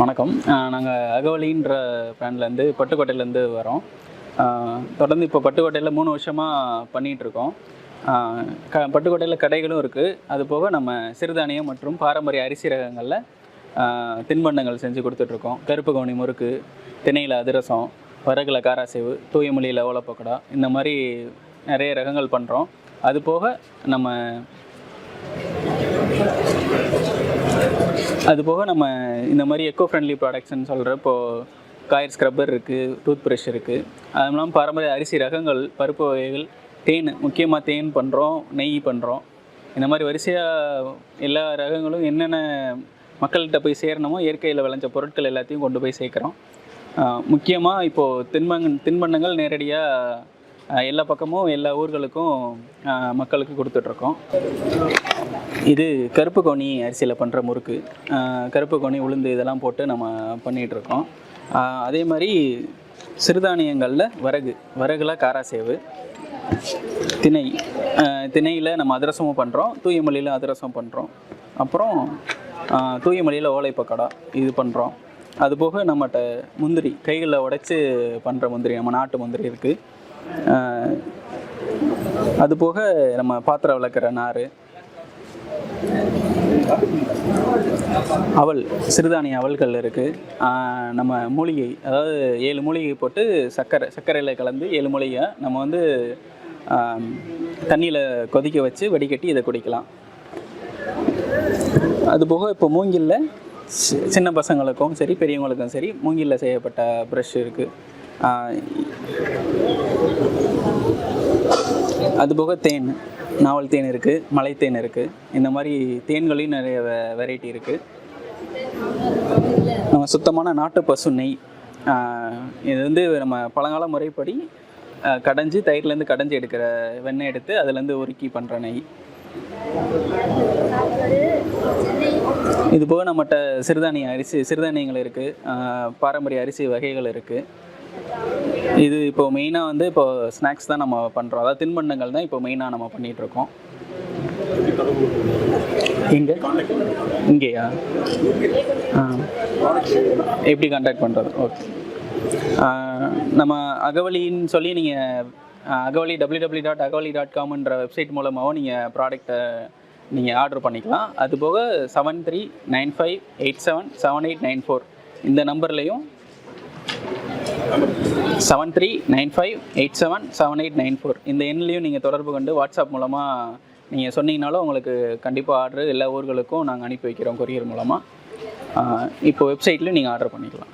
வணக்கம். நாங்கள் அகவலின்ற பிராண்ட்லேருந்து பட்டுக்கோட்டையிலேருந்து வரோம். தொடர்ந்து இப்போ பட்டுக்கோட்டையில் மூணு வருஷமாக பண்ணிகிட்ருக்கோம் க பட்டுக்கோட்டையில் கடைகளும் இருக்குது அது போக நம்ம சிறுதானியம் மற்றும் பாரம்பரிய அரிசி ரகங்களில் தின்பண்டங்கள் செஞ்சு கொடுத்துட்ருக்கோம் கருப்பு கவுனி முறுக்கு திணையில் அதிரசம் வரகுல காராசேவு தூயமொழியில் ஓலப்பக்கடா இந்த மாதிரி நிறைய ரகங்கள் பண்ணுறோம் அது போக நம்ம அது போக நம்ம இந்த மாதிரி எக்கோ ஃப்ரெண்ட்லி ப்ராடக்ட்ஸ்னு சொல்கிற இப்போது காயர் ஸ்க்ரப்பர் இருக்குது டூத் ப்ரஷ் இருக்குது அது இல்லாமல் பாரம்பரிய அரிசி ரகங்கள் பருப்பு வகைகள் தேன் முக்கியமாக தேன் பண்ணுறோம் நெய் பண்ணுறோம் இந்த மாதிரி வரிசையாக எல்லா ரகங்களும் என்னென்ன மக்கள்கிட்ட போய் சேரணுமோ இயற்கையில் விளைஞ்ச பொருட்கள் எல்லாத்தையும் கொண்டு போய் சேர்க்குறோம். முக்கியமாக இப்போது தின்பங்க தின்பண்டங்கள் நேரடியாக எல்லா பக்கமும் எல்லா ஊர்களுக்கும் மக்களுக்கு கொடுத்துட்ருக்கோம். இது கருப்பு கோணி அரிசியில் பண்ணுற முறுக்கு. கருப்பு கோணி உளுந்து இதெல்லாம் போட்டு நம்ம பண்ணிகிட்ருக்கோம் அதே மாதிரி சிறுதானியங்களில் வரகு. வரகுல காராசேவு. திணை. திணையில் நம்ம அதிரசமும் பண்ணுறோம் தூயமொழியில் அதிரசம் பண்ணுறோம் அப்புறம் தூயமொழியில் ஓலை பக்கோடா இது பண்ணுறோம் அதுபோக நம்மகிட்ட முந்திரி. கைகளில் உடைச்சி பண்ணுற முந்திரி. நம்ம நாட்டு முந்திரி இருக்குது அது போக நம்ம பாத்திரம் விளக்குற நார் அவல் சிறுதானிய அவல்கள் இருக்குது நம்ம மூலிகை அதாவது ஏழு மூலிகை போட்டு சர்க்கரை சர்க்கரையில் கலந்து ஏழு மூலிகை நம்ம வந்து தண்ணியில் கொதிக்க வச்சு வடிகட்டி இதை குடிக்கலாம். அதுபோக இப்போ மூங்கில்ல சி- சின்ன பசங்களுக்கும் சரி பெரியவங்களுக்கும் சரி மூங்கில்ல செய்யப்பட்ட ப்ரஷ் இருக்குது அதுபோக தேன். நாவல் தேன் இருக்குது மலை தேன் இருக்குது இந்த மாதிரி தேன்களையும் நிறைய வெரைட்டி இருக்குது நம்ம சுத்தமான நாட்டு பசு நெய். இது வந்து நம்ம பழங்கால முறைப்படி கடைஞ்சி தயிர்லேருந்து கடைஞ்சி எடுக்கிற வெண்ணெய் எடுத்து அதுலேருந்து உருக்கி பண்ணுற நெய். இது போக நம்மகிட்ட சிறுதானிய அரிசி சிறுதானியங்கள் இருக்குது பாரம்பரிய அரிசி வகைகள் இருக்குது இது இப்போ மெயினாக வந்து இப்போ ஸ்நாக்ஸ் தான் நம்ம பண்ணுறோம் அதாவது தின்பண்டங்கள் தான் இப்போ மெயினாக நம்ம பண்ணிகிட்டு இருக்கோம் எங்கே இங்கேயா ஆ. எப்படி காண்டாக்ட் பண்ணுறது ஓகே நம்ம அகவலின்னு சொல்லி நீங்கள் Agavali W W dot Agavali dot காம்ன்ற website மூலமாகவும் நீங்கள் ப்ராடக்ட்டை நீங்கள் ஆர்டர் பண்ணிக்கலாம். அது போக seven three nine five eight seven seven eight nine four இந்த நம்பர்லேயும் seven three nine five eight seven seven eight nine four இந்த எண்ணிலையும் நீங்கள் தொடர்பு கொண்டு வாட்ஸ்அப் மூலமாக நீங்கள் சொன்னீங்கனாலும் உங்களுக்கு கண்டிப்பாக ஆர்டர் எல்லா ஊர்களுக்கும் நாங்கள் அனுப்பி வைக்கிறோம் கொரியர் மூலமாக இப்போ வெப்சைட்லேயும் நீங்கள் ஆர்டர் பண்ணிக்கலாம்.